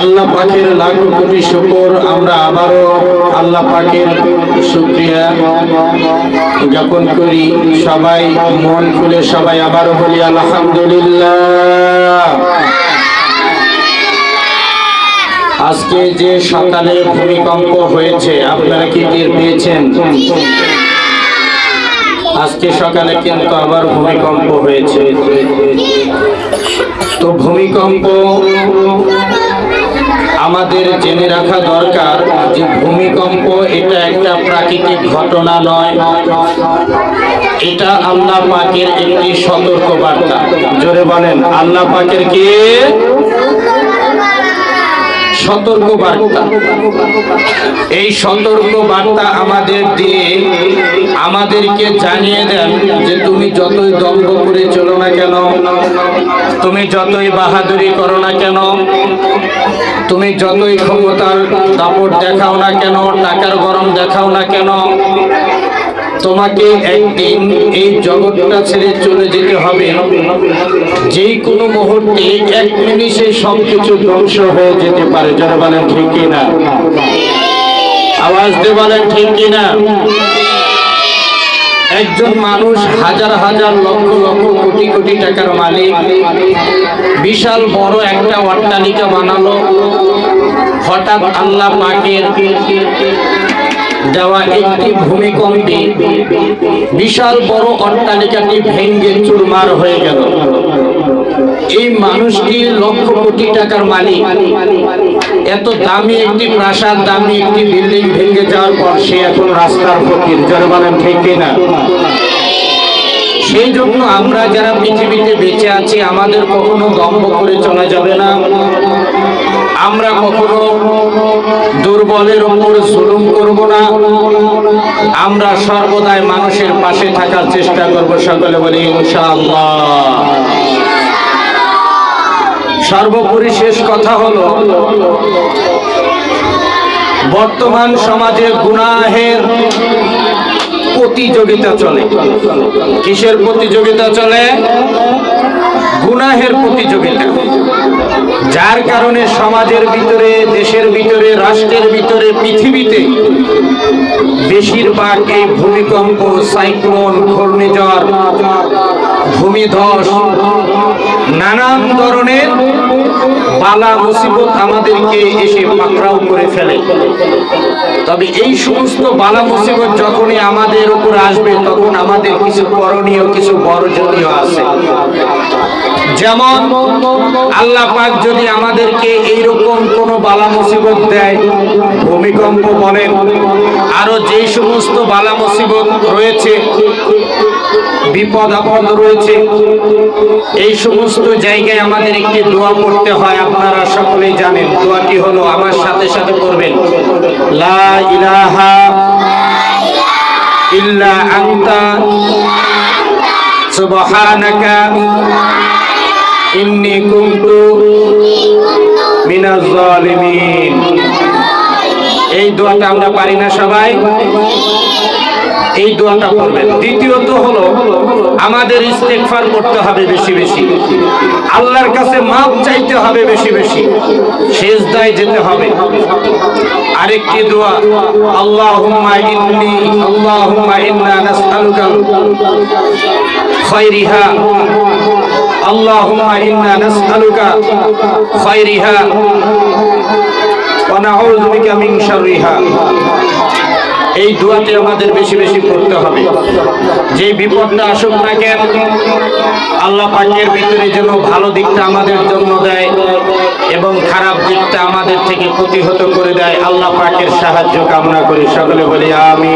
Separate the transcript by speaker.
Speaker 1: আল্লাহ পাকের লাখ কোটি শুকর আমরা আবারও আল্লাহ পাকের শুক্রিয়া জ্ঞাপন করি। সবাই মন খুলে সবাই আবারও বলি, আলহামদুলিল্লাহ। আজকে যে সকালে ভূমিকম্প হয়েছে, আপনারা কি টের পেয়েছেন? আজকে সকালে কিন্তু আবার ভূমিকম্প হয়েছে। তো ভূমিকম্প আমাদের জেনে রাখা দরকার যে ভূমিকম্প এটা একটা প্রাকৃতিক ঘটনা নয়। এটা আল্লাহ পাকের একটি সতর্ক বার্তা জোরে বলেন, আল্লাহ পাকের কি? সতর্ক বার্তা এই সতর্ক বার্তা আমাদের দিয়ে আমাদেরকে জানিয়ে দেন যে তুমি যতই দম্ভ করে চলো না কেন, তুমি যতই বাহাদুরি করো না কেন, তুমি যতই ক্ষমতার দাপট দেখাও না কেন, টাকার গরম দেখাও না কেন তোমাকে একদিন এই জগৎটা ছেড়ে চলে যেতে হবে। যে কোনো মুহূর্তে এক মিনিটে সবকিছু ধ্বংস হয়ে যেতে পারে। যারা বলেন, ঠিক কিনা আওয়াজ দিয়ে বলেন, ঠিক কিনা একজন মানুষ হাজার হাজার লক্ষ লক্ষ কোটি কোটি টাকার মালিক, বিশাল বড় একটা অট্টালিকা বানালো। হঠাৎ আল্লাহ পাকের দেওয়া একটি ভূমিকম্পে বিশাল বড় অট্টালিকাটি ভেঙ্গে চুরমার হয়ে গেল। এই মানুষটি লক্ষ কোটি টাকার মালিক। এত দামি একটি প্রাসাদ, দামি একটি বিল্ডিং ভেঙে যাওয়ার পর সে এখন রাস্তার ফকির যারা বলেন, ঠিক কিনা সেই জন্য আমরা যারা পৃথিবীতে বেঁচে আছি, আমাদের কখনো দম্ভ করে চলা যাবে না। আমরা কখনো দুর্বলের উপর জুলুম করব না। আমরা সর্বদাই মানুষের পাশে থাকার চেষ্টা করব, সকলে বলি ইনশাআল্লাহ। সর্বোপরি শেষ কথা হলো, বর্তমান সমাজে গুনাহের প্রতিযোগিতা চলে। কিসের প্রতিযোগিতা চলে? গুনাহের প্রতিযোগিতা। যার কারণে সমাজের ভিতরে, দেশের ভিতরে, রাষ্ট্রের ভিতরে, পৃথিবীতে বেশিরভাগ এই ভূমিকম্প, সাইক্লোন, ঘূর্ণিঝড়, ভূমিধস, নানান ধরনের বালা মুসিবত আমাদেরকে এসে পাকড়াও করে ফেলে। তবে এই সমস্ত বালা মুসিবত যখনই আমাদের উপর আসবে, তখন আমাদের কিছু করণীয়, কিছু বর্জনীয় আছে। যেমন আল্লাহ পাক যদি আমাদেরকে এইরকম কোন বালা মুসিবত দেয়, ভূমিকম্প বলেন আরও যেই সমস্ত বালা মুসিবত রয়েছে, বিপদ আপদ রয়েছে, এই সমস্ত জায়গায় আমাদের একটি দোয়া পড়তে হয়। আপনারা সকলেই জানেন, দোয়াটি হলো আমার সাথে সাথে করবেন। লা ইলাহা ইল্লা আনতা, সুবহানাকা ইন্নী কুনতু মিনাজ জালিমিন এই দোয়াটা আমরা পারি না সবাই। এই দোয়াটা করবেন দ্বিতীয়ত হলো, আমাদের ইস্তেগফার করতে হবে বেশি বেশি। আল্লাহর কাছে মাপ চাইতে হবে বেশি বেশি। সেজদায় যেতে হবে। আরেকটি দোয়া, আল্লাহুম্মা ইন্নি, আল্লাহুম্মা ইন্না নাসআলুকা খায়রিহা। ইন্না নাসআলুকা খায়রিহা ওয়া নাউযু বিকা মিন শাররিহা। এই দোয়াটি আমাদের বেশি বেশি করতে হবে। যে বিপদটা আসুক না কেন, আল্লাহ পাকের ভিতরে যেন ভালো দিকটা আমাদের জন্য দেয় এবং খারাপ দিকটা আমাদের থেকে প্রতিহত করে দেয়, আল্লাহ পাকের সাহায্য কামনা করি। সকলে বলি আমি